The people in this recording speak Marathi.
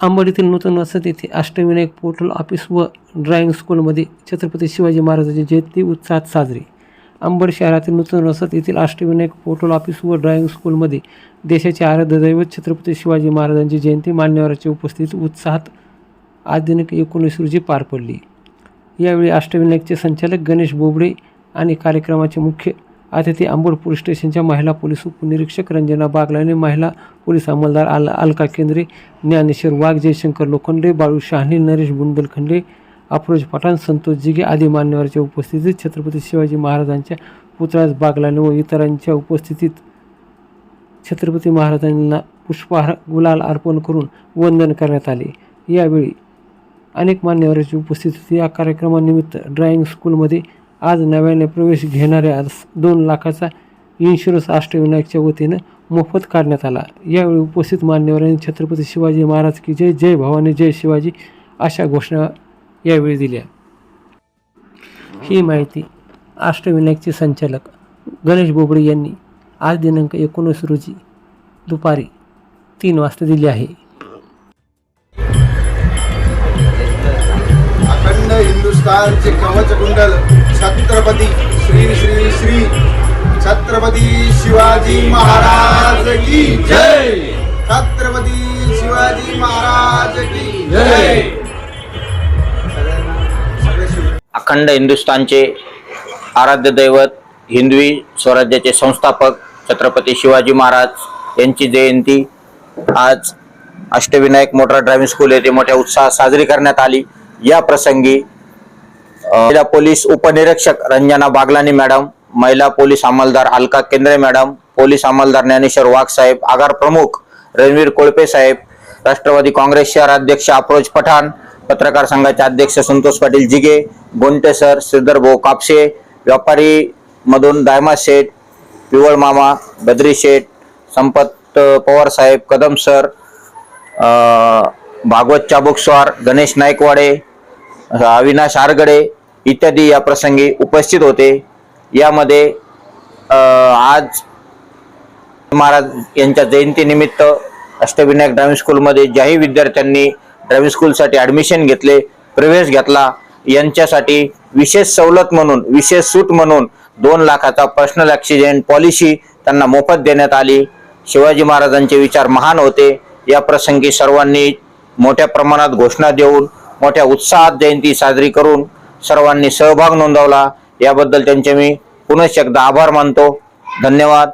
अंबड येथील नूतन वसत येथे अष्टविनायक पोर्टल ऑफिस व ड्रॉइंग स्कूलमध्ये छत्रपती शिवाजी महाराजांची जयंती उत्साहात साजरी. अंबड शहरातील नूतन वसत येथील अष्टविनायक पोर्टल ऑफिस व ड्रॉइंग स्कूलमध्ये देशाचे आराध्य दैवत छत्रपती शिवाजी महाराजांची जयंती मान्यवरांच्या उपस्थितीत उत्साहात आज दिनांक एकोणीस रोजी पार पडली. यावेळी अष्टविनायकचे संचालक गणेश बोबडे आणि कार्यक्रमाचे मुख्य अतिथी आंबोड पोलीस स्टेशनच्या महिला पोलीस उपनिरीक्षक रंजना बागलाने महिला पोलीस अंमलदार आल अलका केंद्रे ज्ञानेश्वर वाघ जयशंकर लोखंडे बाळू शहाणे नरेश बुंदलखंडे अफरोज पठाण संतोष जिगे आदी मान्यवरांच्या उपस्थितीत छत्रपती शिवाजी महाराजांच्या पुतळ्यास बागलाने व इतरांच्या उपस्थितीत छत्रपती महाराजांना पुष्पहार गुलाल अर्पण करून वंदन करण्यात आले. यावेळी अनेक मान्यवरांची उपस्थिती या कार्यक्रमानिमित्त ड्रॉइंग स्कूलमध्ये आज नव्याने प्रवेश घेणाऱ्या दोन लाखाचा इन्शुरन्स अष्टविनायकच्या वतीनं मोफत काढण्यात आला. यावेळी उपस्थित मान्यवरांनी छत्रपती शिवाजी महाराज की जय जय भवानी जय शिवाजी अशा घोषणा यावेळी दिल्या. ही माहिती अष्टविनायकचे संचालक गणेश बोबडे यांनी आज दिनांक एकोणीस रोजी दुपारी तीन वाजता दिली आहे. अखंड हिंदुस्थानचे कवच कुंडल छत्रपती श्री श्री श्री छत्रपती शिवाजी महाराज की जय. छत्रपती शिवाजी महाराज की जय. अखंड हिंदुस्थानचे आराध्य दैवत हिंदवी स्वराज्याचे संस्थापक छत्रपती शिवाजी महाराज यांची जयंती आज अष्टविनायक मोटर ड्रायव्हिंग स्कूल येथे मोठ्या उत्साहात साजरी करण्यात आली. या प्रसंगी महिला पोलीस उपनिरीक्षक रंजना बागलानी मॅडम महिला पोलीस अंमलदार अलका केंद्रे मॅडम पोलीस अंमलदार ज्ञानेश्वर वाघ साहेब आगार प्रमुख रणवीर कोळपे साहेब राष्ट्रवादी काँग्रेस शहर अध्यक्ष अफरोज पठाण पत्रकार संघाचे अध्यक्ष संतोष पाटील जिगे गोंटे सर श्रीधर भाऊ कापसे व्यापारी मधून दायमा शेठ पिवळ मामा बद्री शेठ संपत पवार साहेब कदम सर भागवत चाबुकस्वार गणेश नाईकवाडे अविनाश आरगडे इत्यादी या प्रसंगी उपस्थित होते. यामध्ये आज महाराज यांच्या जयंतीनिमित्त अष्टविनायक ड्रायव्हिंग स्कूलमध्ये ज्याही विद्यार्थ्यांनी ड्रायव्हिंग स्कूलसाठी ॲडमिशन घेतले प्रवेश घेतला यांच्यासाठी विशेष सवलत म्हणून विशेष सूट म्हणून दोन लाखाचा पर्सनल ॲक्सिडेंट पॉलिसी त्यांना मोफत देण्यात आली. शिवाजी महाराजांचे विचार महान होते. या प्रसंगी सर्वांनी मोठ्या प्रमाणात घोषणा देऊन मोठ्या उत्साहात जयंती साजरी करून सर्वांनी सहभाग नोंदवला. याबद्दल त्यांचे मी पुनश्च एकदा आभार मानतो. धन्यवाद.